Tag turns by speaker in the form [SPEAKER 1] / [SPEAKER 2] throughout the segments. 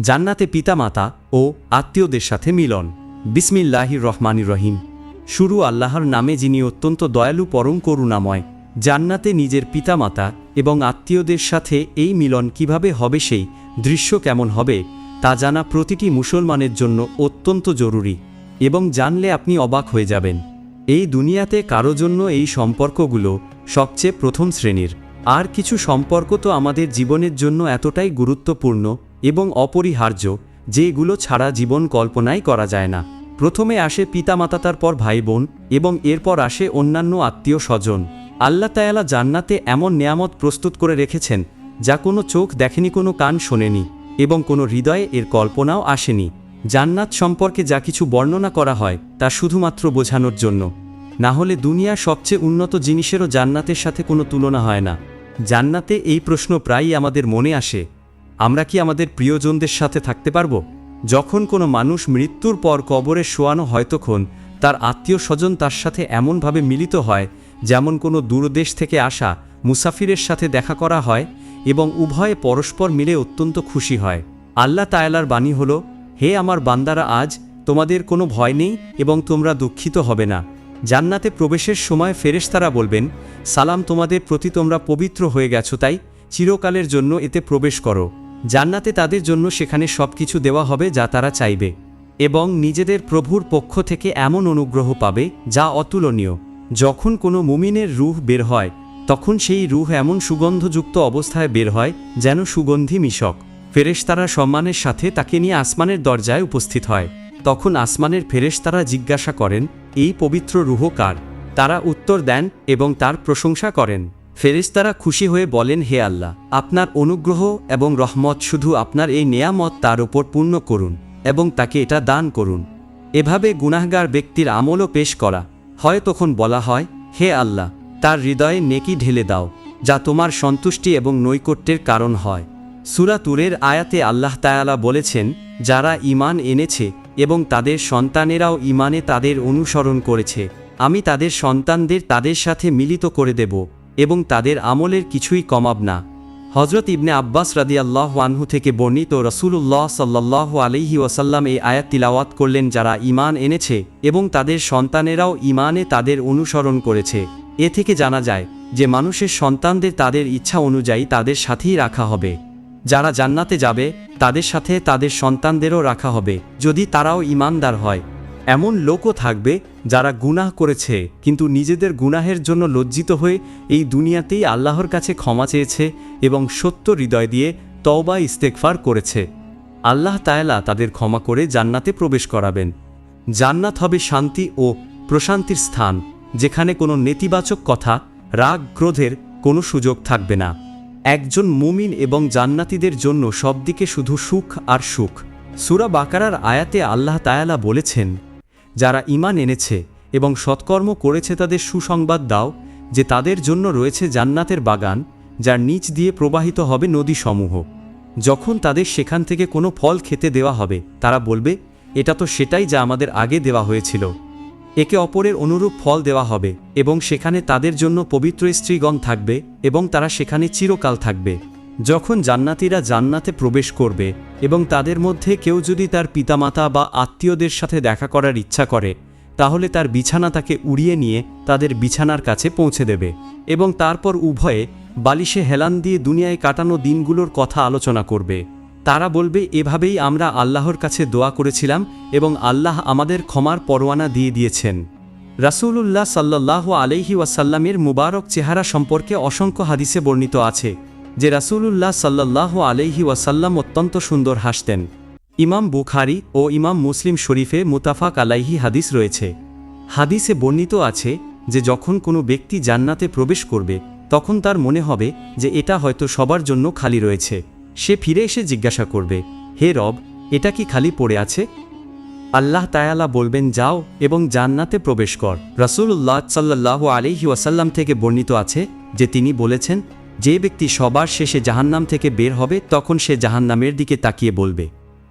[SPEAKER 1] জান্নাতে পিতামাতা ও আত্মীয়দের সাথে মিলন। বিসমিল্লাহির রহমানির রহিম। শুরু আল্লাহর নামে যিনি অত্যন্ত দয়ালু, পরম করুণাময়। জান্নাতে নিজের পিতামাতা এবং আত্মীয়দের সাথে এই মিলন কীভাবে হবে, সেই দৃশ্য কেমন হবে, তা জানা প্রতিটি মুসলমানের জন্য অত্যন্ত জরুরি এবং জানলে আপনি অবাক হয়ে যাবেন। এই দুনিয়াতে কারও জন্য এই সম্পর্কগুলো সবচেয়ে প্রথম শ্রেণির। আর কিছু সম্পর্ক তো আমাদের জীবনের জন্য এতটাই গুরুত্বপূর্ণ এবং অপরিহার্য, যেগুলো ছাড়া জীবন কল্পনাই করা যায় না। প্রথমে আসে পিতামাতা তারপর ভাই বোন এবং এরপর আসে অন্যান্য আত্মীয় স্বজন আল্লাহ তায়ালা জান্নাতে এমন নেয়ামত প্রস্তুত করে রেখেছেন, যা কোনো চোখ দেখেনি, কোনো কান শোনেনি এবং কোনো হৃদয়ে এর কল্পনাও আসেনি। জান্নাত সম্পর্কে যা কিছু বর্ণনা করা হয়, তা শুধুমাত্র বোঝানোর জন্য। না হলে দুনিয়ার সবচেয়ে উন্নত জিনিসেরও জান্নাতের সাথে কোনো তুলনা হয় না। জান্নাতে এই প্রশ্ন প্রায়ই আমাদের মনে আসে। আমরা কি আমাদের প্রিয়জনদের সাথে থাকতে পারব? যখন কোনো মানুষ মৃত্যুর পর কবরে শোয়ানো হয় তখন তার আত্মীয় স্বজন তার সাথে এমনভাবে মিলিত হয়, যেমন কোনো দূরদেশ থেকে আসা, মুসাফিরের সাথে দেখা করা হয়, এবং উভয়ে পরস্পর মিলে অত্যন্ত খুশি হয়। আল্লাহ তায়ালার বাণী হল, হে আমার বান্দারা, আজ তোমাদের কোনো ভয় নেই এবং তোমরা দুঃখিত হবে না। জান্নাতে প্রবেশের সময় ফেরেশতারা বলবেন, সালাম তোমাদের প্রতি তোমরা পবিত্র হয়ে গেছো, তাই চিরকালের জন্য এতে প্রবেশ করো। জান্নাতে তাদের জন্য সেখানে সব কিছু দেওয়া হবে যা তারা চাইবে, এবং নিজেদের প্রভুর পক্ষ থেকে এমন অনুগ্রহ পাবে যা অতুলনীয়। যখন কোনো মুমিনের রুহ বের হয়, তখন সেই রুহ এমন সুগন্ধযুক্ত অবস্থায় বের হয় যেন সুগন্ধি মিশক। ফেরেশতারা সম্মানের সাথে তাকে নিয়ে আসমানের দরজায় উপস্থিত হয়। তখন আসমানের ফেরেশতারা জিজ্ঞাসা করেন, এই পবিত্র রুহ কার? তারা উত্তর দেন এবং তার প্রশংসা করেন। ফেরেশতারা খুশি হয়ে বলেন, হে আল্লাহ, আপনার অনুগ্রহ এবং রহমত শুধু আপনার এই নেয়ামত তার উপর পূর্ণ করুন এবং তাকে এটা দান করুন। এভাবে গুনাহগার ব্যক্তির আমলও পেশ করা হয় তখন বলা হয়, হে আল্লাহ, তার হৃদয়ে নেকি ঢেলে দাও, যা তোমার সন্তুষ্টি এবং নৈকট্যের কারণ হয়। সুরা তুরের আয়াতে আল্লাহ তায়ালা বলেছেন, যারা ইমান এনেছে এবং তাদের সন্তানেরাও ইমানে তাদের অনুসরণ করেছে, আমি তাদের সন্তানদের তাদের সাথে মিলিত করে দেব। এবং তাদের আমলের কিছুই কমাব না। হজরত ইবনে আব্বাস রাদিয়াল্লাহ আনহু থেকে বর্ণিত রসুল্লাহ সাল্লাহ আলহি ওয়াসাল্লাম এই আয়াত তিলাওয়াত করলেন, যারা ইমান এনেছে এবং তাদের সন্তানেরাও ইমানে তাদের অনুসরণ করেছে। এ থেকে জানা যায় যে মানুষের সন্তানদের তাদের ইচ্ছা অনুযায়ী তাদের সাথেই রাখা হবে। যারা জান্নাতে যাবে, তাদের সাথে তাদের সন্তানদেরও রাখা হবে। যদি তারাও ইমানদার হয় এমন লোকও থাকবে যারা গুনাহ করেছে, কিন্তু নিজেদের গুনাহের জন্য লজ্জিত হয়ে এই দুনিয়াতেই আল্লাহর কাছে ক্ষমা চেয়েছে এবং সত্য হৃদয় দিয়ে তওবা ইস্তেকফার করেছে। আল্লাহ তায়ালা তাদের ক্ষমা করে জান্নাতে প্রবেশ করাবেন। জান্নাত হবে শান্তি ও প্রশান্তির স্থান, যেখানে কোনো নেতিবাচক কথা, রাগ, ক্রোধের কোনো সুযোগ থাকবে না। একজন মুমিন এবং জান্নাতীদের জন্য সবদিকে শুধু সুখ আর সুখ। সুরা বাকারার আয়াতে আল্লাহ তায়ালা বলেছেন যারা ইমান এনেছে এবং সৎকর্ম করেছে তাদের সুসংবাদ দাও যে তাদের জন্য রয়েছে জান্নাতের বাগান, যার নিচ দিয়ে প্রবাহিত হবে নদীসমূহ। যখন তাদের সেখান থেকে কোনো ফল খেতে দেওয়া হবে, তারা বলবে, এটা তো সেটাই যা আমাদের আগে দেওয়া হয়েছিল। একে অপরের অনুরূপ ফল দেওয়া হবে এবং সেখানে তাদের জন্য পবিত্র স্ত্রীগণ থাকবে এবং তারা সেখানে চিরকাল থাকবে। যখন জান্নাতীরা জান্নাতে প্রবেশ করবে এবং তাদের মধ্যে কেউ যদি তার পিতামাতা বা আত্মীয়দের সাথে দেখা করার ইচ্ছা করে, তাহলে তার বিছানা তাকে উড়িয়ে নিয়ে তাদের বিছানার কাছে পৌঁছে দেবে এবং তারপর উভয়ে বালিশে হেলান দিয়ে দুনিয়ায় কাটানো দিনগুলোর কথা আলোচনা করবে। তারা বলবে, এভাবেই আমরা আল্লাহর কাছে দোয়া করেছিলাম এবং আল্লাহ আমাদের ক্ষমার পরোয়ানা দিয়ে দিয়েছেন। রাসূলুল্লাহ সাল্লাহ আলহি ওয়াসাল্লামের মুবারক চেহারা সম্পর্কে অসংখ্য হাদিসে বর্ণিত আছে। যে রাসূলুল্লাহ সাল্লাহ আলহি ওয়াসাল্লাম অত্যন্ত সুন্দর হাসতেন। ইমাম বুখারি ও ইমাম মুসলিম শরীফে মুতাফাক আলাইহি হাদিস রয়েছে। হাদিসে বর্ণিত আছে যে যখন কোনো ব্যক্তি জান্নাতে প্রবেশ করবে, তখন তার মনে হবে যে এটা হয়তো সবার জন্য খালি রয়েছে। সে ফিরে এসে জিজ্ঞাসা করবে, হে রব, এটা কি খালি পড়ে আছে? আল্লাহ তায়ালা বলবেন, যাও এবং জান্নাতে প্রবেশ কর। রাসূলুল্লাহ সাল্লাহ আলিহি ওয়াসাল্লাম থেকে বর্ণিত আছে যে তিনি বলেছেন যে ব্যক্তি সবার শেষে জাহান্নাম থেকে বের হবে, তখন সে জাহান্নামের দিকে তাকিয়ে বলবে,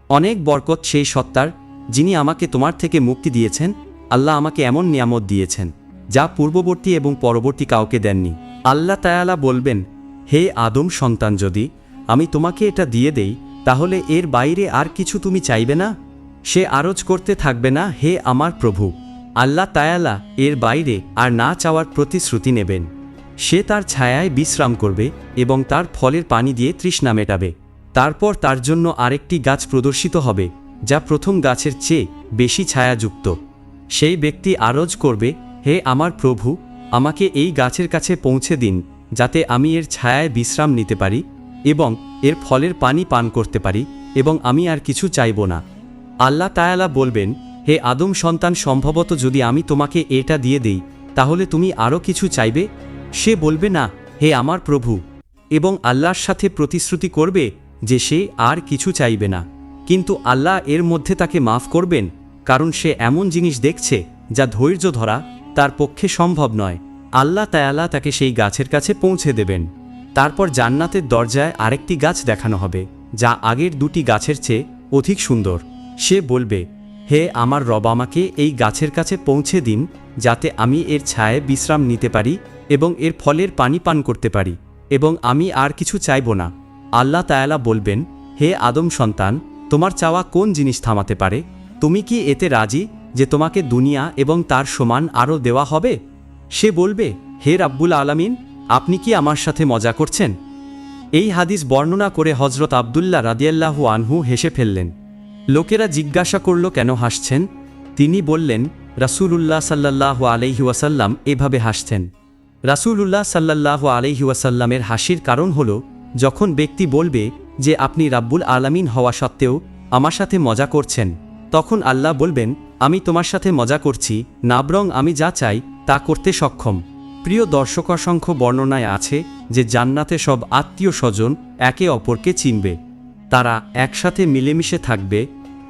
[SPEAKER 1] অনেক বরকত সেই সত্তার, যিনি আমাকে তোমার থেকে মুক্তি দিয়েছেন। আল্লাহ আমাকে এমন নিয়ামত দিয়েছেন, যা পূর্ববর্তী এবং পরবর্তী কাউকে দেননি। আল্লাহ তায়ালা বলবেন, হে আদম সন্তান, যদি আমি তোমাকে এটা দিয়ে দেই, তাহলে এর বাইরে আর কিছু তুমি চাইবে না? সে আরজ করতে থাকবে না, হে আমার প্রভু। আল্লাহ তায়ালা এর বাইরে আর না চাওয়ার প্রতিশ্রুতি নেবেন। সে তার ছায়ায় বিশ্রাম করবে এবং তার ফলের পানি দিয়ে তৃষ্ণা মেটাবে। তারপর তার জন্য আরেকটি গাছ প্রদর্শিত হবে, যা প্রথম গাছের চেয়ে বেশি ছায়াযুক্ত। সেই ব্যক্তি আরজ করবে, হে আমার প্রভু, আমাকে এই গাছের কাছে পৌঁছে দিন, যাতে আমি এর ছায়ায় বিশ্রাম নিতে পারি এবং এর ফলের পানি পান করতে পারি এবং আমি আর কিছু চাইব না। আল্লাহ তায়ালা বলবেন, হে আদম সন্তান, সম্ভবত যদি আমি তোমাকে এটা দিয়ে দেই, তাহলে তুমি আরও কিছু চাইবে? সে বলবে, না, হে আমার প্রভু। এবং আল্লাহর সাথে প্রতিশ্রুতি করবে যে সে আর কিছু চাইবে না। কিন্তু আল্লাহ এর মধ্যে তাকে মাফ করবেন, কারণ সে এমন জিনিস দেখছে, যা ধৈর্য ধরা তার পক্ষে সম্ভব নয়। আল্লাহ তায়ালা তাকে সেই গাছের কাছে পৌঁছে দেবেন। তারপর জান্নাতের দরজায় আরেকটি গাছ দেখানো হবে, যা আগের দুটি গাছের চেয়ে অধিক সুন্দর। সে বলবে, হে আমার রব, আমাকে এই গাছের কাছে পৌঁছে দিন, যাতে আমি এর ছায়ে বিশ্রাম নিতে পারি এবং এর ফলের পানি পান করতে পারি, এবং আমি আর কিছু চাইব না। আল্লাহ তায়ালা বলবেন, হে আদম সন্তান, তোমার চাওয়া কোন জিনিস থামাতে পারে? তুমি কি এতে রাজি যে তোমাকে দুনিয়া এবং তার সমান আরও দেওয়া হবে? সে বলবে, হে রাব্বুল আলামিন, আপনি কি আমার সাথে মজা করছেন? এই হাদিস বর্ণনা করে হজরত আবদুল্লাহ রাদিয়াল্লাহু আনহু হেসে ফেললেন। লোকেরা জিজ্ঞাসা করল, কেন হাসছেন? তিনি বললেন, রাসূলুল্লাহ সাল্লাহ আলাইহি ওয়াসাল্লাম এভাবে হাসছেন। রাসূলুল্লাহ সাল্লাহ আলাইহি ওয়াসাল্লামের হাসির কারণ হল, যখন ব্যক্তি বলবে যে, আপনি রাব্বুল আলামিন হওয়া সত্ত্বেও আমার সাথে মজা করছেন তখন আল্লাহ বলবেন, আমি তোমার সাথে মজা করছি, নাবরং আমি যা চাই তা করতে সক্ষম প্রিয় দর্শক অসংখ্য বর্ণনায় আছে যে, জান্নাতে সব আত্মীয় স্বজন একে অপরকে চিনবে। তারা একসাথে মিলেমিশে থাকবে,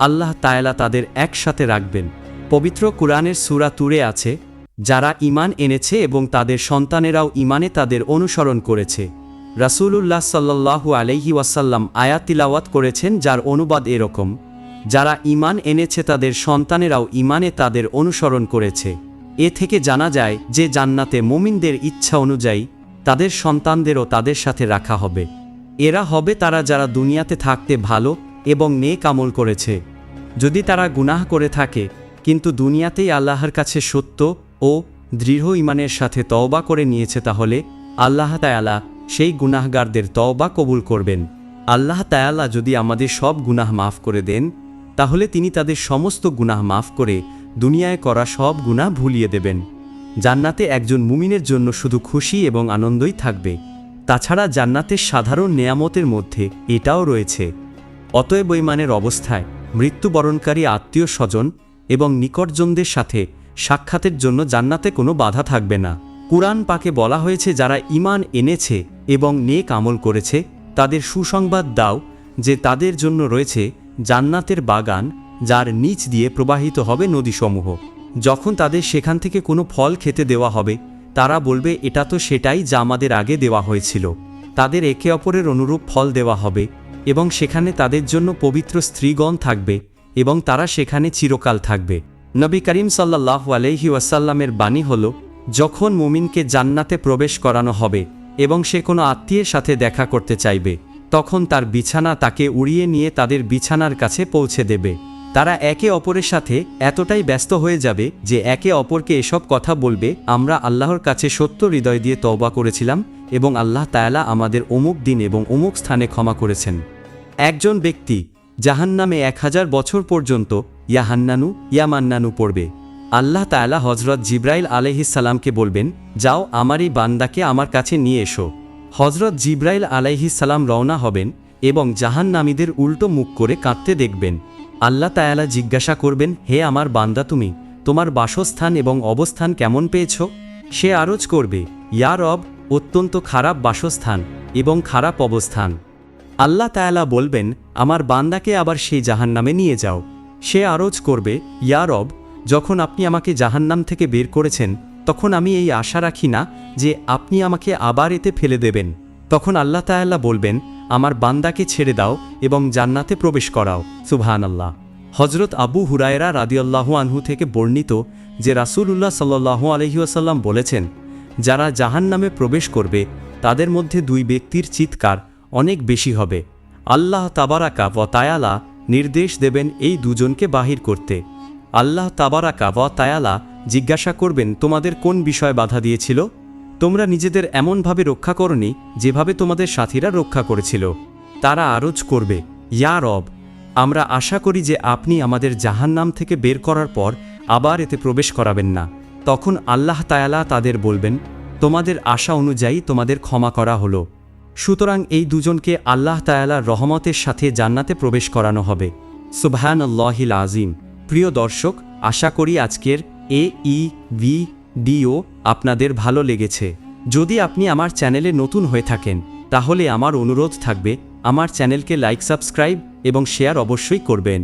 [SPEAKER 1] আল্লাহ তায়ালা তাদের একসাথে রাখবেন। পবিত্র কুরআনের সূরা তুরে আছে যারা ঈমান এনেছে এবং তাদের সন্তানেরাও ঈমানে তাদের অনুসরণ করেছে। রাসূলুল্লাহ সাল্লাল্লাহু আলাইহি ওয়াসাল্লাম আয়াত তিলাওয়াত করেছেন যার অনুবাদ এরকম, যারা ঈমান এনেছে তাদের সন্তানেরাও ইমানে তাদের অনুসরণ করেছে। এ থেকে জানা যায় যে জান্নাতে মুমিনদের ইচ্ছা অনুযায়ী তাদের সন্তানদেরও তাদের সাথে রাখা হবে। এরা হবে তারা যারা দুনিয়াতে থাকতে ভালো এবং নেক আমল করেছে। যদি তারা গুনাহ করে থাকে, কিন্তু দুনিয়াতেই আল্লাহর কাছে সত্য ও দৃঢ় ইমানের সাথে তওবা করে নিয়েছে তাহলে আল্লাহ তায়ালা সেই গুনাহগারদের তওবা কবুল করবেন। আল্লাহ তায়ালা যদি আমাদের সব গুনাহ মাফ করে দেন, তাহলে তিনি তাদের সমস্ত গুনাহ মাফ করে দুনিয়ায় করা সব গুনাহ ভুলিয়ে দেবেন। জান্নাতে একজন মুমিনের জন্য শুধু খুশি এবং আনন্দই থাকবে। তাছাড়া জান্নাতের সাধারণ নেয়ামতের মধ্যে এটাও রয়েছে। অতএব বৈমানের অবস্থায় মৃত্যুবরণকারী আত্মীয় স্বজন এবং নিকটজনদের সাথে সাক্ষাতের জন্য জান্নাতে কোনো বাধা থাকবে না। কুরআন পাকে বলা হয়েছে, যারা ঈমান এনেছে এবং নেক আমল করেছে, তাদের সুসংবাদ দাও যে তাদের জন্য রয়েছে জান্নাতের বাগান, যার নিচ দিয়ে প্রবাহিত হবে নদীসমূহ। যখন তাদের সেখান থেকে কোনো ফল খেতে দেওয়া হবে, তারা বলবে, এটা তো সেটাই যা আমাদের আগে দেওয়া হয়েছিল। তাদের একে অপরের অনুরূপ ফল দেওয়া হবে এবং সেখানে তাদের জন্য পবিত্র স্ত্রীগণ থাকবে এবং তারা সেখানে চিরকাল থাকবে। নবী করিম সাল্লাহ আলহি ওয়াসাল্লামের বাণী হল, যখন মুমিনকে জান্নাতে প্রবেশ করানো হবে এবং সে কোনো আত্মীয়ের সাথে দেখা করতে চাইবে, তখন তার বিছানা তাকে উড়িয়ে নিয়ে তাদের বিছানার কাছে পৌঁছে দেবে। তারা একে অপরের সাথে এতটাই ব্যস্ত হয়ে যাবে যে একে অপরকে এসব কথা বলবে, আমরা আল্লাহর কাছে সত্য হৃদয় দিয়ে তওবা করেছিলাম এবং আল্লাহ তায়ালা আমাদের অমুক দিন এবং অমুক স্থানে ক্ষমা করেছেন। একজন ব্যক্তি জাহান্নামে এক হাজার বছর পর্যন্ত ইয়াহান্নানু, ইয়ামান্নানু পড়বে। আল্লাহ তায়ালা হজরত জিব্রাইল আলাইহিসাল্লামকে বলবেন, যাও আমার এই বান্দাকে আমার কাছে নিয়ে এসো। হজরত জিব্রাইল আলাইহিসাল্লাম রওনা হবেন এবং জাহান্নামীদের উল্টো মুখ করে কাঁদতে দেখবেন। আল্লাহ তায়ালা জিজ্ঞাসা করবেন, হে আমার বান্দা তুমি, তোমার বাসস্থান এবং অবস্থান কেমন পেয়েছ? সে আরজ করবে, ইয়া রব, অত্যন্ত খারাপ বাসস্থান এবং খারাপ অবস্থান। আল্লাহ তায়ালা বলবেন, আমার বান্দাকে আবার সেই জাহান্নামে নিয়ে যাও। সে আরজ করবে, ইয়া রব, যখন আপনি আমাকে জাহান্নাম থেকে বের করেছেন, তখন আমি এই আশা রাখি না যে আপনি আমাকে আবার এতে ফেলে দেবেন। তখন আল্লাহ তায়াল্লাহ বলবেন, আমার বান্দাকে ছেড়ে দাও এবং জান্নাতে প্রবেশ করাও। সুবহান আল্লাহ হজরত আবু হুরায়রা রাদিয়াল্লাহু আনহু থেকে বর্ণিত যে রাসূলুল্লাহ সাল্লাহু আলহিউসাল্লাম বলেছেন, যারা জাহান্নামে প্রবেশ করবে, তাদের মধ্যে দুই ব্যক্তির চিৎকার অনেক বেশি হবে। আল্লাহ তাবারাকা ও তায়ালা নির্দেশ দেবেন এই দুজনকে বাহির করতে। আল্লাহ তাবারাকা ও তায়ালা জিজ্ঞাসা করবেন, তোমাদের কোন বিষয়ে বাধা দিয়েছিল? তোমরা নিজেদের এমনভাবে রক্ষা করনি যেভাবে তোমাদের সাথীরা রক্ষা করেছিল। তারা আরজ করবে, ইয়া রব, আমরা আশা করি যে আপনি আমাদের জাহান্নাম থেকে বের করার পর আবার এতে প্রবেশ করাবেন না। তখন আল্লাহ তায়ালা তাদের বলবেন, তোমাদের আশা অনুযায়ী তোমাদের ক্ষমা করা হলো। সুতরাং এই দুজনকে আল্লাহ তায়ালার রহমতের সাথে জান্নাতে প্রবেশ করানো হবে। সুবহান আল্লাহিল আজিম প্রিয় দর্শক, আশা করি আজকের এ ই ভি ডিও আপনাদের ভালো লেগেছে। যদি আপনি আমার চ্যানেলে নতুন হয়ে থাকেন, তাহলে আমার অনুরোধ থাকবে, আমার চ্যানেলকে লাইক, সাবস্ক্রাইব এবং শেয়ার অবশ্যই করবেন।